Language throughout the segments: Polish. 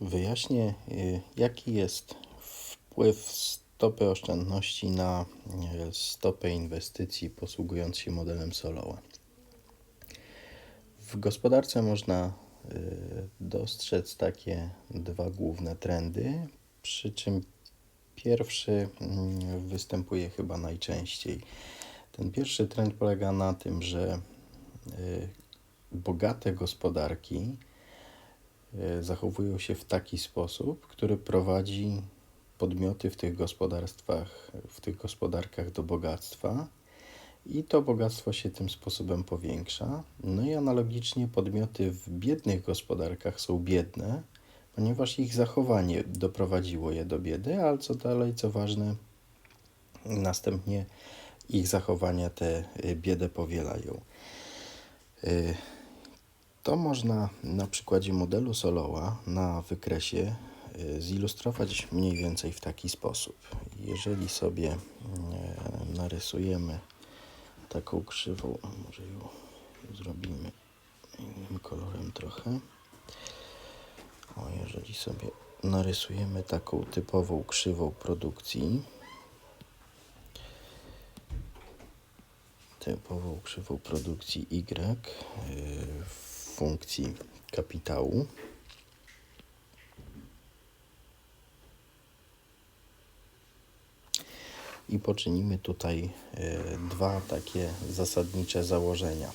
Wyjaśnię, y, jaki jest wpływ stopy oszczędności na y, stopę inwestycji posługując się modelem Soloła. W gospodarce można y, dostrzec takie dwa główne trendy, przy czym pierwszy mm, występuje chyba najczęściej. Ten pierwszy trend polega na tym, że bogate gospodarki zachowują się w taki sposób, który prowadzi podmioty w tych gospodarstwach, w tych gospodarkach do bogactwa i to bogactwo się tym sposobem powiększa. No i analogicznie podmioty w biednych gospodarkach są biedne, ponieważ ich zachowanie doprowadziło je do biedy, ale co dalej, co ważne, następnie ich zachowania tę biedę powielają. To można na przykładzie modelu Soloła na wykresie y, zilustrować mniej więcej w taki sposób. Jeżeli sobie y, narysujemy taką krzywą, może ją zrobimy innym kolorem trochę. O, jeżeli sobie narysujemy taką typową krzywą produkcji, typową krzywą produkcji Y w funkcji kapitału. I poczynimy tutaj e, dwa takie zasadnicze założenia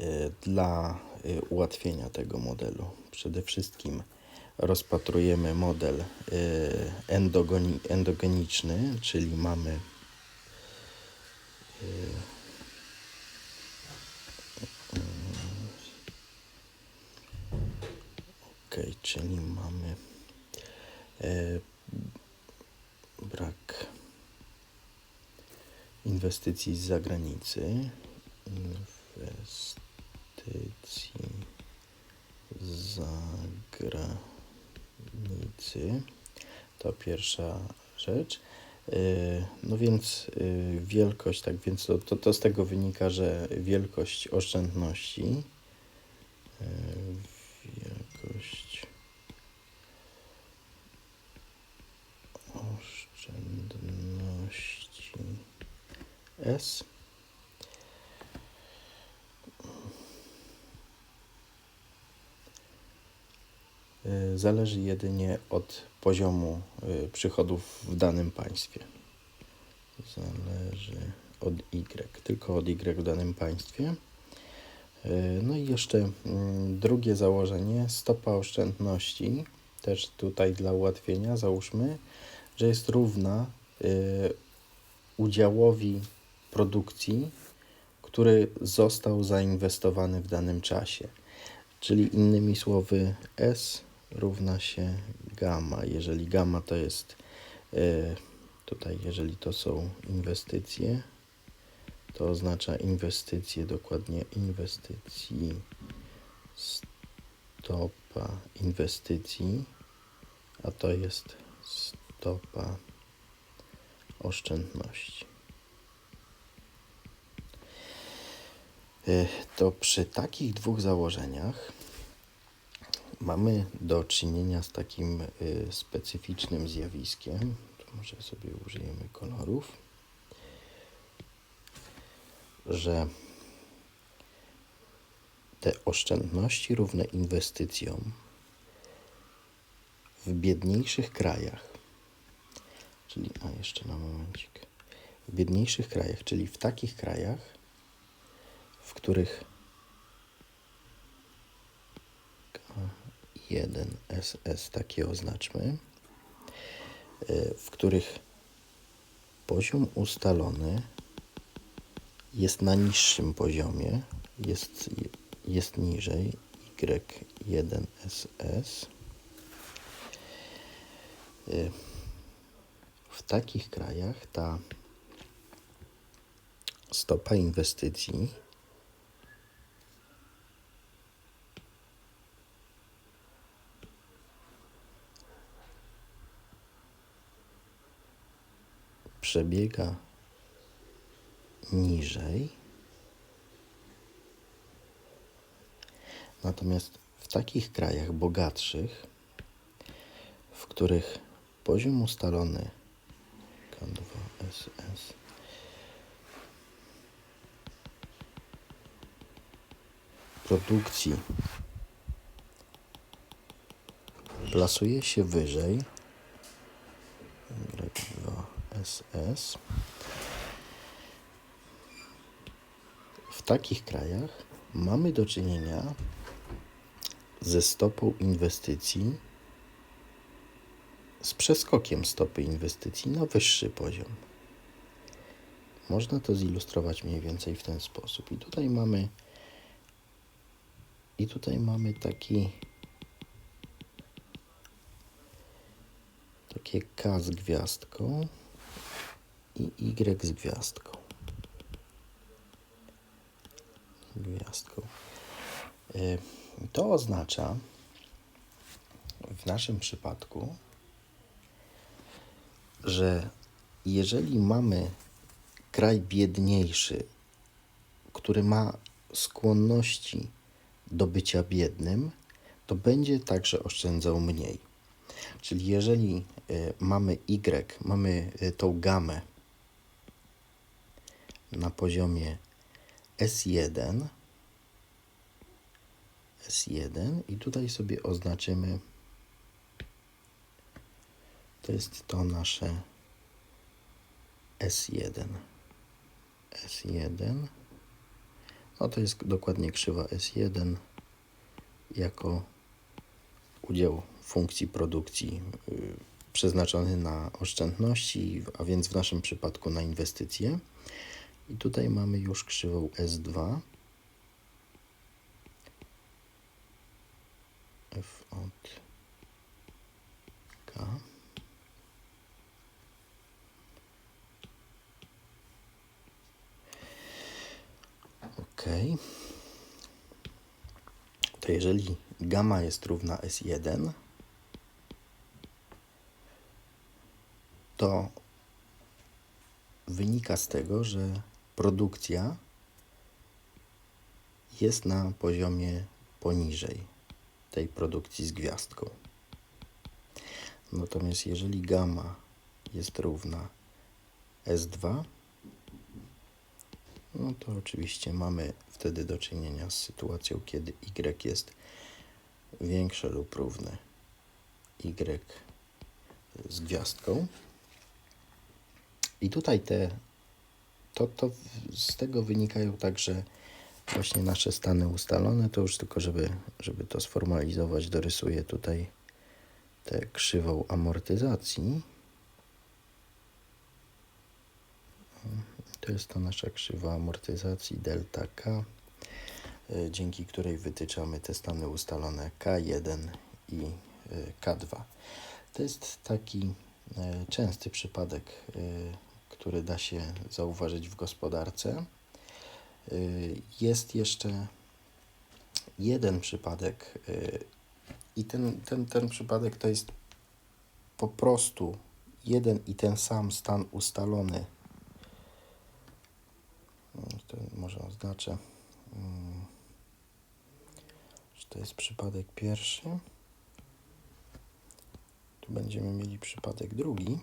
e, dla e, ułatwienia tego modelu. Przede wszystkim rozpatrujemy model endogeniczny, czyli mamy czyli mamy e, brak inwestycji z zagranicy, inwestycji z zagranicy. To pierwsza rzecz. E, no więc e, wielkość, tak więc to, to, to z tego wynika, że wielkość oszczędności e, wielkość oszczędności S. Y, zależy jedynie od poziomu y, przychodów w danym państwie. Zależy od Y, tylko od Y w danym państwie. Y, no i jeszcze mm, drugie założenie, stopa oszczędności, też tutaj dla ułatwienia, załóżmy, że jest równa udziałowi produkcji, który został zainwestowany w danym czasie. Czyli innymi słowy, S równa się gamma. Jeżeli gamma to jest y, tutaj, jeżeli to są inwestycje, to oznacza inwestycje, dokładnie inwestycji, stopa inwestycji, a to jest stopa oszczędności. To przy takich dwóch założeniach mamy do czynienia z takim e, specyficznym zjawiskiem. może sobie użyjemy kolorów, że te oszczędności równe inwestycjom w biedniejszych krajach, czyli, a jeszcze na momencik, w biedniejszych krajach, czyli w takich krajach, w których 1SS takie oznaczmy, e, w których poziom ustalony jest na niższym poziomie, jest, jest niżej Y1SS Y, w takich krajach ta stopa inwestycji przebiega niżej. Natomiast W takich krajach bogatszych, w których poziom ustalony K2SS produkcji plasuje się wyżej Y2SS w takich krajach mamy do czynienia ze stopą inwestycji, z przeskokiem stopy inwestycji na wyższy poziom. Można to zilustrować mniej więcej w ten sposób. I tutaj mamy i tutaj mamy taki takie K z gwiazdką i Y z gwiazdką. Gwiazdką. Y, To oznacza w naszym przypadku, że jeżeli mamy kraj biedniejszy, który ma skłonności do bycia biednym, to będzie także oszczędzał mniej. Czyli jeżeli y, mamy Y, mamy y, tą gamę na poziomie S1, S1 i tutaj sobie oznaczymy, to jest to nasze S1. S1, no to jest dokładnie krzywa S1 jako udział funkcji produkcji y, przeznaczony na oszczędności, a więc w naszym przypadku na inwestycje. I tutaj mamy już krzywą S2. F od K. Ok. To jeżeli gamma jest równa S1, to wynika z tego, że produkcja jest na poziomie poniżej tej produkcji z gwiazdką. Natomiast jeżeli gamma jest równa S2, no to oczywiście mamy wtedy do czynienia z sytuacją, kiedy Y jest większe lub równe Y z gwiazdką. I tutaj te, to, to z tego wynikają także właśnie nasze stany ustalone. To już tylko, żeby, żeby to sformalizować, dorysuję tutaj tę krzywą amortyzacji. To jest ta nasza krzywa amortyzacji delta K, y, dzięki której wytyczamy te stany ustalone K1 i y, K2. To jest taki y, częsty przypadek, który da się zauważyć w gospodarce. Y, Jest jeszcze jeden przypadek y, i ten, ten, ten przypadek to jest po prostu jeden i ten sam stan ustalony. Mm, To może oznaczę, mm, że to jest przypadek pierwszy. Tu będziemy mieli przypadek drugi.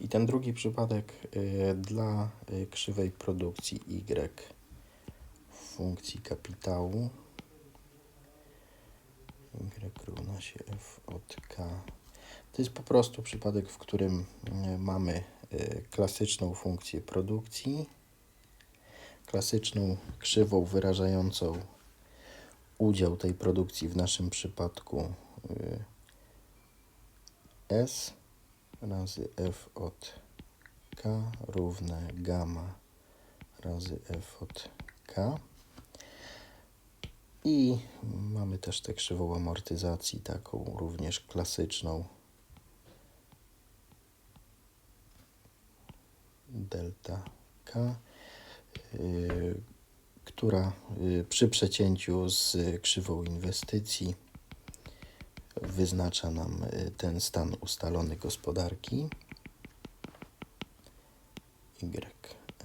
I ten drugi przypadek y, dla y, krzywej produkcji Y w funkcji kapitału Y równa się F od K. To jest po prostu przypadek, w którym y, mamy klasyczną funkcję produkcji, klasyczną krzywą wyrażającą udział tej produkcji w naszym przypadku S razy f od k równe gamma razy f od k. I mamy też tę krzywą amortyzacji, taką również klasyczną. Delta k, y, która y, przy przecięciu z krzywą inwestycji wyznacza nam y, ten stan ustalony gospodarki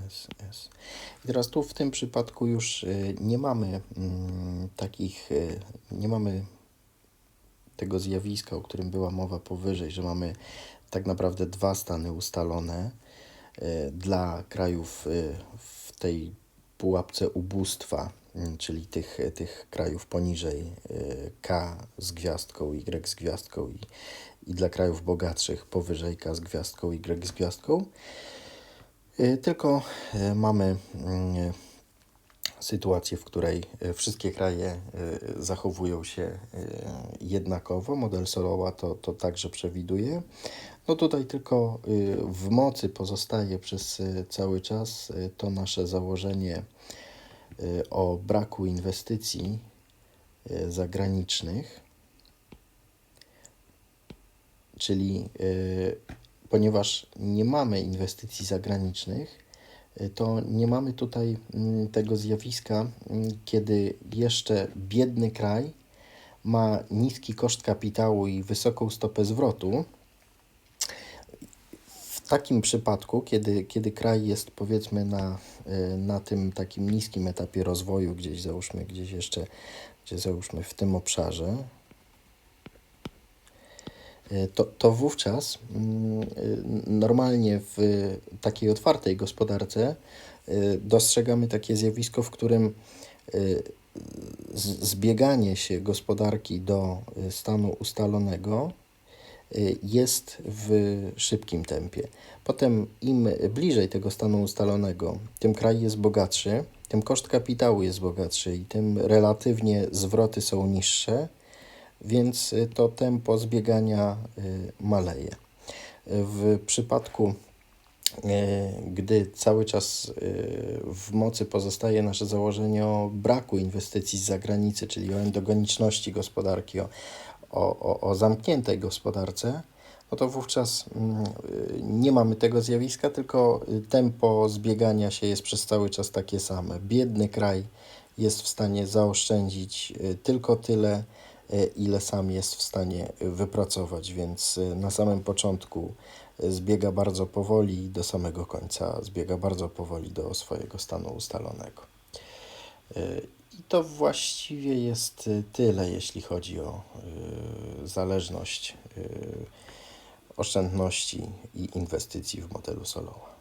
S, S. I teraz tu w tym przypadku już y, nie mamy mm, takich, y, nie mamy tego zjawiska, o którym była mowa powyżej, że mamy tak naprawdę dwa stany ustalone dla krajów w tej pułapce ubóstwa, mm, czyli tych, tych krajów poniżej y, K z gwiazdką, Y z gwiazdką i, i dla krajów bogatszych powyżej K z gwiazdką, Y z gwiazdką. Y, Tylko y, mamy mm, sytuację, w której y, wszystkie kraje y, zachowują się y, jednakowo. Model Solowa to, to także przewiduje. No tutaj tylko w mocy pozostaje przez cały czas to nasze założenie o braku inwestycji zagranicznych, czyli ponieważ nie mamy inwestycji zagranicznych, to nie mamy tutaj mm, tego zjawiska, mm, kiedy jeszcze biedny kraj ma niski koszt kapitału i wysoką stopę zwrotu. W takim przypadku, kiedy, kiedy kraj jest powiedzmy na, y, na tym takim niskim etapie rozwoju, gdzieś załóżmy, gdzieś jeszcze, gdzie załóżmy w tym obszarze, to, to wówczas mm, y, normalnie w takiej otwartej gospodarce y, dostrzegamy takie zjawisko, w którym z- zbieganie się gospodarki do stanu ustalonego jest w szybkim tempie. Potem im bliżej tego stanu ustalonego, tym kraj jest bogatszy, tym koszt kapitału jest bogatszy i tym relatywnie zwroty są niższe, więc y, to tempo zbiegania y, maleje. W przypadku e, gdy cały czas w mocy pozostaje nasze założenie o braku inwestycji z zagranicy, czyli o endogeniczności gospodarki, o, o, o, zamkniętej gospodarce, no to wówczas mm, y, nie mamy tego zjawiska, tylko y, tempo zbiegania się jest przez cały czas takie same. Biedny kraj jest w stanie zaoszczędzić y, tylko tyle, y, ile sam jest w stanie y, wypracować, więc y, na samym początku zbiega bardzo powoli do samego końca zbiega bardzo powoli do swojego stanu ustalonego. I to właściwie jest tyle, jeśli chodzi o zależność oszczędności i inwestycji w modelu Solowa.